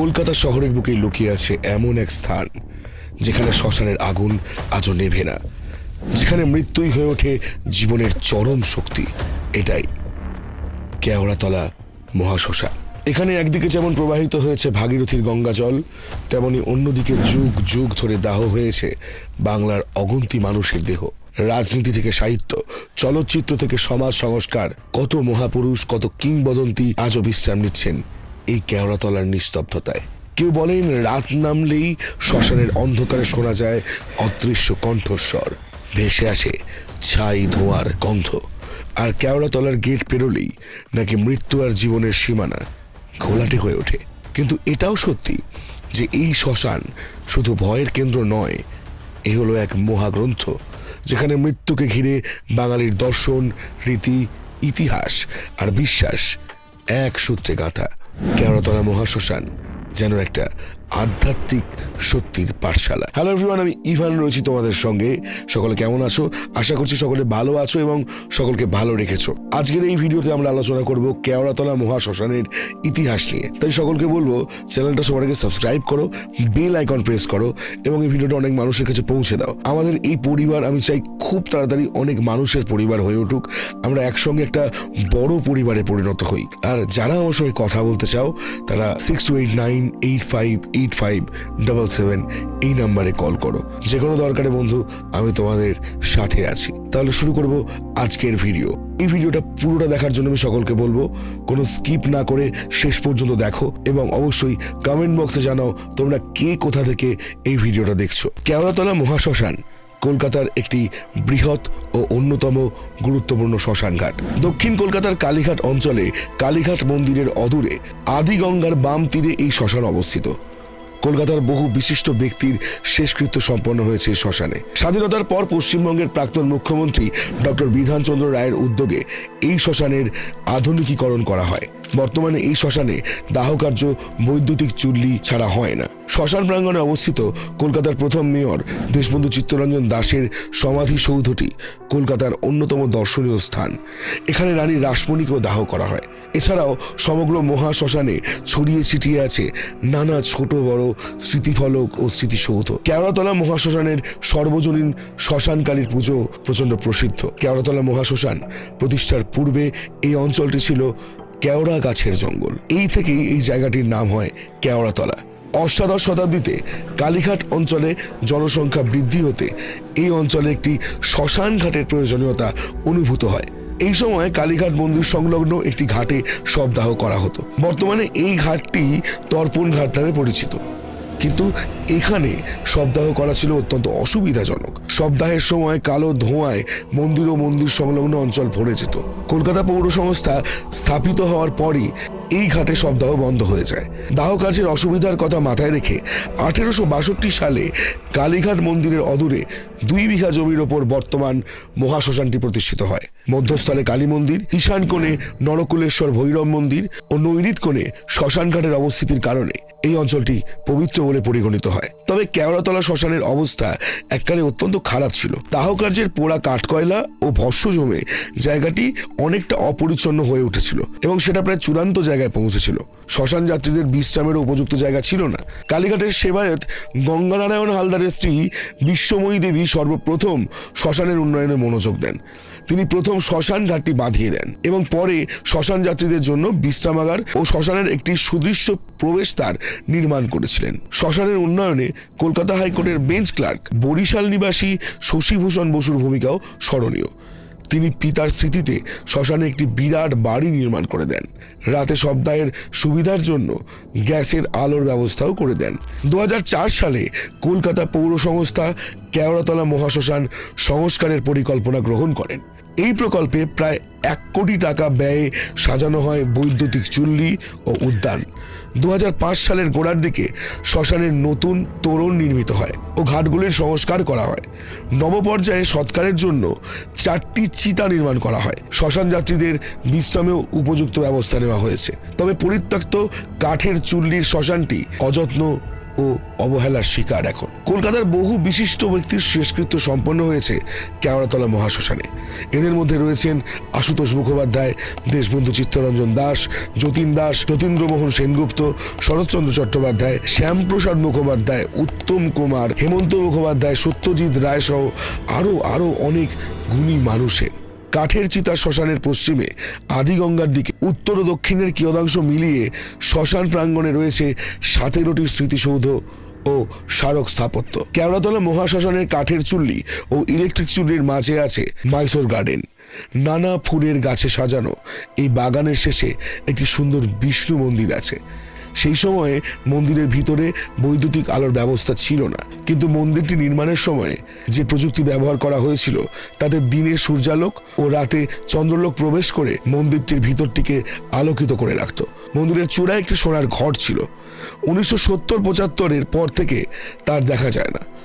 কলকাতা শহরের বুকে লুকিয়ে আছে এমন এক স্থান, যেখানে শ্মশানের আগুন আজও নেভে না, যেখানে মৃত্যুই হয়ে ওঠে জীবনের চরম শক্তি। এটাই কেওড়াতলা মহাশ্মশান। এখানে একদিকে যেমন প্রবাহিত হয়েছে ভাগীরথীর গঙ্গা জল, তেমনি অন্যদিকে যুগ যুগ ধরে দাহ হয়েছে বাংলার অগন্তি মানুষের দেহ। রাজনীতি থেকে সাহিত্য, চলচ্চিত্র থেকে সমাজ সংস্কার, কত মহাপুরুষ, কত কিংবদন্তি আজও বিশ্রাম নিচ্ছেন এই কেওড়াতলার নিস্তব্ধতায়। কেউ বলেন রাত নামলেই শ্মশানের অন্ধকারে শোনা যায় অদৃশ্য কণ্ঠস্বর। ভেসে আসে ছাই ধোঁয়ার গন্ধ। আর কেওড়াতলার গেট পেরোলেই নাকি মৃত্যু আর জীবনের সীমানা ঘোলাটে হয়ে ওঠে। কিন্তু এটাও সত্যি যে এই শ্মশান শুধু ভয়ের কেন্দ্র নয়, এ হলো এক মহাগ্রন্থ যেখানে মৃত্যুকে ঘিরে বাঙালির দর্শন, রীতি, ইতিহাস আর বিশ্বাস এক সূত্রে গাঁথা। কেওড়াতলা মহাশ্মশান যেন একটা আধ্যাত্মিক সত্যির পাঠশালা। হ্যালো এভরিওয়ান আমি ইভান রয়েছি তোমাদের সঙ্গে। সকলে কেমন আছো? আশা করছি সকলে ভালো আছো এবং সকলকে ভালো রেখেছো। আজকের এই ভিডিওতে আমরা আলোচনা করব কেওড়াতলা মহাশ্মশানের ইতিহাস নিয়ে। তাই সকলকে বলব, চ্যানেলটা সবার আগে সাবস্ক্রাইব করো বেল আইকন প্রেস করো এবং এই ভিডিওটা অনেক মানুষের কাছে পৌঁছে দাও। আমাদের এই পরিবার, আমি চাই খুব তাড়াতাড়ি অনেক মানুষের পরিবার হয়ে উঠুক। আমরা একসঙ্গে একটা বড় পরিবারে পরিণত হই। আর যারা আমার সঙ্গে কথা বলতে চাও, তারা six two eight nine eight five eight five double seven এই নাম্বারে কল করো। যে কোনো দরকারে বন্ধু, আমি তোমাদের সাথে আছি। তাহলে শুরু করব আজকের ভিডিও এই ভিডিওটা পুরোটা দেখার জন্য আমি সকলকে বলব, কোনো স্কিপ না করে শেষ পর্যন্ত দেখো এবং অবশ্যই কমেন্ট বক্সে জানাও তোমরা কে কোথা থেকে এই ভিডিওটা দেখছ। কেওড়াতলা মহাশ্মশান, কলকাতার একটি বৃহৎ ও অন্যতম গুরুত্বপূর্ণ শ্মশানঘাট। দক্ষিণ কলকাতার কালীঘাট অঞ্চলে কালীঘাট মন্দিরের অদূরে আদিগঙ্গার বাম তীরে এই শ্মশান অবস্থিত। কলকাতার বহু বিশিষ্ট ব্যক্তির শেষকৃত্য সম্পন্ন হয়েছে শ্মশানে। স্বাধীনতার পর পশ্চিমবঙ্গের প্রাক্তন মুখ্যমন্ত্রী ডক্টর বিধানচন্দ্র রায়ের উদ্যোগে এই শ্মশানের আধুনিকীকরণ করা হয়। বর্তমানে এই শ্মশানে দাহকার্য, বৈদ্যুতিক চুল্লি ছাড়া হয় না। শ্মশান প্রাঙ্গণে অবস্থিত কলকাতার প্রথম মেয়র দেশবন্ধু চিত্তরঞ্জন দাসের সমাধিসৌধটি কলকাতার অন্যতম দর্শনীয় স্থান। এখানে রানী রাসমণিকেও দাহ করা হয়। এছাড়াও সমগ্র মহা শ্মশানে ছড়িয়ে ছিটিয়ে আছে নানা ছোট বড় স্মৃতিফলক ও স্মৃতিসৌধ। কেওড়াতলা মহাশ্মশানের সর্বজনীন শ্মশানকালীর পুজো প্রচণ্ড প্রসিদ্ধ। কেওড়াতলা মহাশ্মশান প্রতিষ্ঠার পূর্বে এই অঞ্চলটি ছিল কেওড়া গাছের জঙ্গল। এই থেকেই এই জায়গাটির নাম হয় কেওড়াতলা। অষ্টাদশ শতাব্দীতে কালীঘাট অঞ্চলে জনসংখ্যা বৃদ্ধি হতে এই অঞ্চলে একটি শ্মশান ঘাটের প্রয়োজনীয়তা অনুভূত হয়। এই সময় কালীঘাট মন্দির সংলগ্ন একটি ঘাটে শবদাহ করা হতো। বর্তমানে এই ঘাটটি তর্পণ ঘাট নামে পরিচিত। কিন্তু এখানে শবদাহ করা ছিল অত্যন্ত অসুবিধাজনক। শবদাহের সময় কালো ধোঁয়ায় মন্দির ও মন্দির সংলগ্ন অঞ্চল ভরে যেত। কলকাতা পৌর সংস্থা স্থাপিত হওয়ার পরই এই ঘাটে সব দাহ বন্ধ হয়ে যায়। দাহ কাজের অসুবিধার কথা মাথায় রেখে আঠেরোশো বাষট্টি সালে কালীঘাট মন্দিরের অদূরে দুই বিঘা জমির ওপর বর্তমান মহাশ্মশানটি প্রতিষ্ঠিত হয়। মধ্যস্থলে কালী মন্দির, ঈশান কোণে নরকুলেশ্বর ভৈরব মন্দির ও নৈরিত কোণে শ্মশানঘাটের অবস্থিতির কারণে এই অঞ্চলটি পবিত্র বলে পরিগণিত হয়। তবে কেওড়াতলা শ্মশানের অবস্থা এককালে অত্যন্ত খারাপ ছিল। দাহ কার্যের পোড়া কাঠকয়লা ও ভস্য জমে জায়গাটি অনেকটা অপরিচ্ছন্ন হয়ে উঠেছিল এবং সেটা প্রায় চূড়ান্ত জায়গায় পৌঁছেছিল। শ্মশান যাত্রীদের বিশ্রামের উপযুক্ত জায়গা ছিল না। কালীঘাটের সেবায়ত গঙ্গানারায়ণ হালদারের স্ত্রী বিশ্বময়ী দেবী সর্বপ্রথম শ্মশানের উন্নয়নে মনোযোগ দেন। তিনি প্রথম শ্মশান ঘাটটি বাঁধিয়ে দেন এবং পরে শ্মশান যাত্রীদের জন্য বিশ্রামাগার ও শ্মশানের একটি সুদৃশ্য প্রবেশদ্বার নির্মাণ করেছিলেন। শ্মশানের উন্নয়নে কলকাতা হাইকোর্টের বেঞ্চ ক্লার্ক, বরিশাল নিবাসী শশীভূষণ বসুর ভূমিকাও স্মরণীয়। তিনি পিতার স্মৃতিতে শ্মশানে একটি বিরাট বাড়ি নির্মাণ করে দেন। রাতে সপ্তাহের সুবিধার জন্য গ্যাসের আলোর ব্যবস্থাও করে দেন। দু হাজার চার সালে কলকাতা পৌর সংস্থা কেওড়াতলা মহাশ্মশান সংস্কারের পরিকল্পনা গ্রহণ করেন। এই প্রকল্পে প্রায় এক কোটি টাকা ব্যয়ে সাজানো হয় বৈদ্যুতিক চুল্লি ও উদ্যান। দু হাজার পাঁচ সালের গোড়ার দিকে শ্মশানের নতুন তোরণ নির্মিত হয় ও ঘাটগুলির সংস্কার করা হয়। নবপর্যায়ে সৎকারের জন্য চারটি চিতা নির্মাণ করা হয়। শ্মশান যাত্রীদের বিশ্রামেও উপযুক্ত ব্যবস্থা নেওয়া হয়েছে। তবে পরিত্যক্ত কাঠের চুল্লির শ্মশানটি অযত্ন ও অবহেলার শিকার এখন। কলকাতার বহু বিশিষ্ট ব্যক্তির শেষকৃত্য সম্পন্ন হয়েছে কেওড়াতলা মহাশ্মশানে। এদের মধ্যে রয়েছেন আশুতোষ মুখোপাধ্যায়, দেশবন্ধু চিত্তরঞ্জন দাস, যতীন দাস যতীন্দ্রমোহন সেনগুপ্ত, শরৎচন্দ্র চট্টোপাধ্যায়, শ্যামপ্রসাদ মুখোপাধ্যায়, উত্তম কুমার, হেমন্ত মুখোপাধ্যায়, সত্যজিৎ রায় সহ আরও আরও অনেক গুণী মানুষের। কাঠের চিতা শ্মশানের পশ্চিমে আদিগঙ্গার দিকে। উত্তর ও দক্ষিণের কিয়দাংশ মিলিয়ে শ্মশান প্রাঙ্গণে রয়েছে সতেরোটি স্মৃতিসৌধ ও স্মারক স্থাপত্য। কেওড়াতলা মহাশ্মশানের কাঠের চুল্লি ও ইলেকট্রিক চুল্লির মাঝে আছে মাইসোর গার্ডেন। নানা ফুলের গাছে সাজানো এই বাগানের শেষে একটি সুন্দর বিষ্ণু মন্দির আছে। সেই সময়ে মন্দিরের ভিতরে বৈদ্যুতিক আলোর ব্যবস্থা ছিল না। কিন্তু মন্দিরটি নির্মাণের সময় যে প্রযুক্তি ব্যবহার করা হয়েছিল, তাতে দিনে সূর্যালোক ও রাতে চন্দ্রলোক প্রবেশ করে মন্দিরটির ভিতরটিকে আলোকিত করে রাখত। মন্দিরের চূড়ায় একটি সোনার ঘর ছিল। উনিশশো সত্তর পঁচাত্তরের পর থেকে তার দেখা যায় না।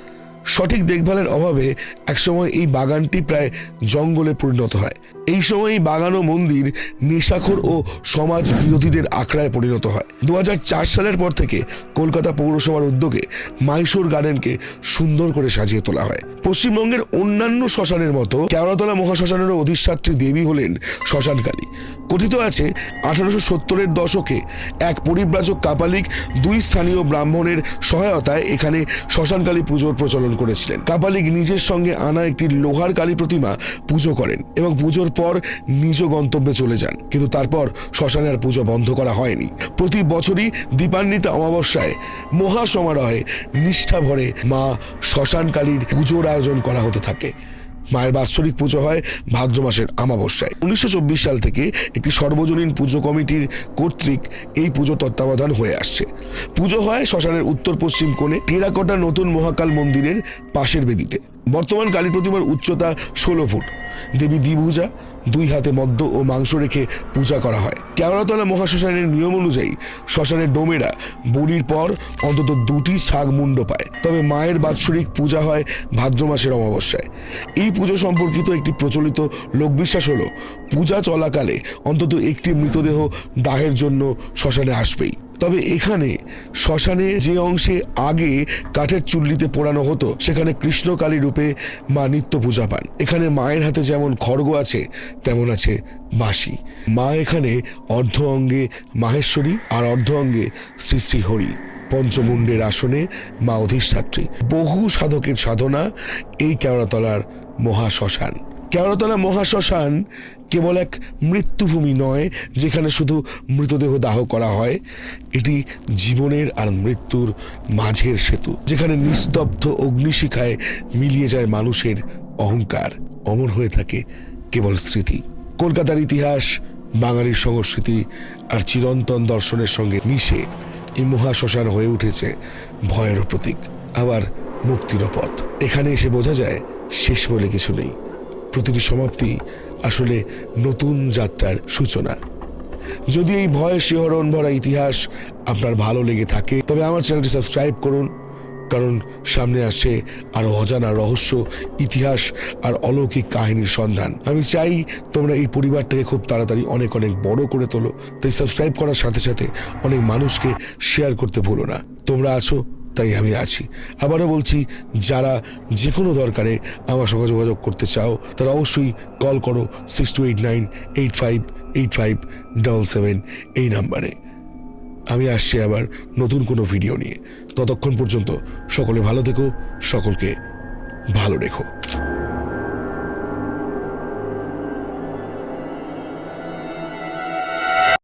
সঠিক দেখভালের অভাবে একসময় এই বাগানটি প্রায় জঙ্গলে পরিণত হয়। এই সময় এই বাগান ও মন্দির নেশাখোর ও সমাজ বিরোধীদের আখড়ায় পরিণত হয়। দু হাজার চার সালের পর থেকে কলকাতা পৌরসভার উদ্যোগে মাইসোর গার্ডেনকে সুন্দর করে সাজিয়ে তোলা হয়। পশ্চিমবঙ্গের অন্যান্য শ্মশানের মতো কেওড়াতলা মহাশ্মশানেরও অধিষ্ঠাত্রী দেবী হলেন শ্মশানকালী। কথিত আছে, আঠারোশো সত্তরের দশকে এক পরিব্রাজক কাপালিক দুই স্থানীয় ব্রাহ্মণের সহায়তায় এখানে শ্মশানকালী পুজোর প্রচলন করেছিলেন। কাপালিক নিজের সঙ্গে আনা একটি লোহার কালী প্রতিমা পুজো করেন এবং পুজোর পর নিজ গন্তব্যে চলে যান। কিন্তু তারপর শ্মশানে আর পুজো বন্ধ করা হয়নি। প্রতি বছরই দীপান্বিতা অমাবস্যায় মহাসমারোহে নিষ্ঠা ভরে মা শ্মশানকালীর পুজোর আয়োজন করা হতে থাকে। মায়ের বাৎসরিক পুজো হয় ভাদ্র মাসের আমাবস্যায় উনিশশো চব্বিশ সাল থেকে একটি সর্বজনীন পুজো কমিটির কর্তৃক এই পুজো তত্ত্বাবধান হয়ে আসছে। পুজো হয় শ্মশানের উত্তর পশ্চিম কোণে টেরাকোটা নতুন মহাকাল মন্দিরের পাশের বেদিতে। বর্তমান কালী প্রতিমার উচ্চতা ষোলো ফুট। দেবী দ্বিভুজা দুই হাতে মদ্য ও মাংস রেখে পূজা করা হয়। কেওড়াতলা মহাশ্মশানের নিয়ম অনুযায়ী শ্মশানের ডোমেরা, বলির পর অন্তত দুটি ছাগ মুন্ড পায়। তবে মায়ের বাৎসরিক পূজা হয় ভাদ্র মাসের অমাবস্যায়। এই পুজো সম্পর্কিত একটি প্রচলিত লোকবিশ্বাস হলো, পূজা চলাকালে অন্তত একটি মৃতদেহ দাহের জন্য শ্মশানে আসবেই। তবে এখানে শ্মশানে যে অংশে আগে কাঠের চুল্লিতে পোড়ানো হতো, সেখানে কৃষ্ণকালী রূপে মা নিত্য পূজা পান। এখানে মায়ের হাতে যেমন খড়গ আছে, তেমন আছে বাঁশি। মা এখানে অর্ধ অঙ্গে মাহেশ্বরী আর অর্ধ অঙ্গে শ্রী শ্রী হরি। পঞ্চমুণ্ডের আসনে মা অধিষ্ঠাত্রী। বহু সাধকের সাধনা এই কেওড়াতলার মহাশ্মশান। কেওড়াতলা মহাশ্মশান কেবল এক মৃত্যুভূমি নয়, যেখানে শুধু মৃতদেহ দাহ করা হয়, এটি জীবনের আর মৃত্যুর মাঝের সেতু, যেখানে নিস্তব্ধ অগ্নিশিখায় মিলিয়ে যায় মানুষের অহংকার। অমর হয়ে থাকে কেবল স্মৃতি। কলকাতার ইতিহাস, বাঙালির সংস্কৃতি আর চিরন্তন দর্শনের সঙ্গে মিশে এই মহাশ্মশান হয়ে উঠেছে। ভয়েরও প্রতীক, আবার মুক্তিরও পথ। এখানে এসে বোঝা যায়, শেষ বলে কিছু নেই। প্রতিটি সমাপ্তি আসলে নতুন যাত্রার সূচনা। যদি এই ভয় শিহরণ ভরা ইতিহাস আপনার ভালো লেগে থাকে, তবে আমার চ্যানেলটি সাবস্ক্রাইব করুন। কারণ সামনে আসে আরও অজানা রহস্য, ইতিহাস আর অলৌকিক কাহিনীর সন্ধান। আমি চাই তোমরা এই পরিবারটাকে খুব তাড়াতাড়ি অনেক অনেক বড় করে তোলো। তাই সাবস্ক্রাইব করার সাথে সাথে অনেক মানুষকে শেয়ার করতে ভুলো না। তোমরা আছো, তাই আমি আছি। আবারও বলছি, যারা যে কোনো দরকারে আমার সঙ্গে যোগাযোগ করতে চাও, তারা অবশ্যই কল করো six two eight nine eight five eight five double seven এই নাম্বারে আমি আসছি আবার নতুন কোনো ভিডিও নিয়ে। ততক্ষণ পর্যন্ত সকলে ভালো থেকো, সকলকে ভালো রেখো।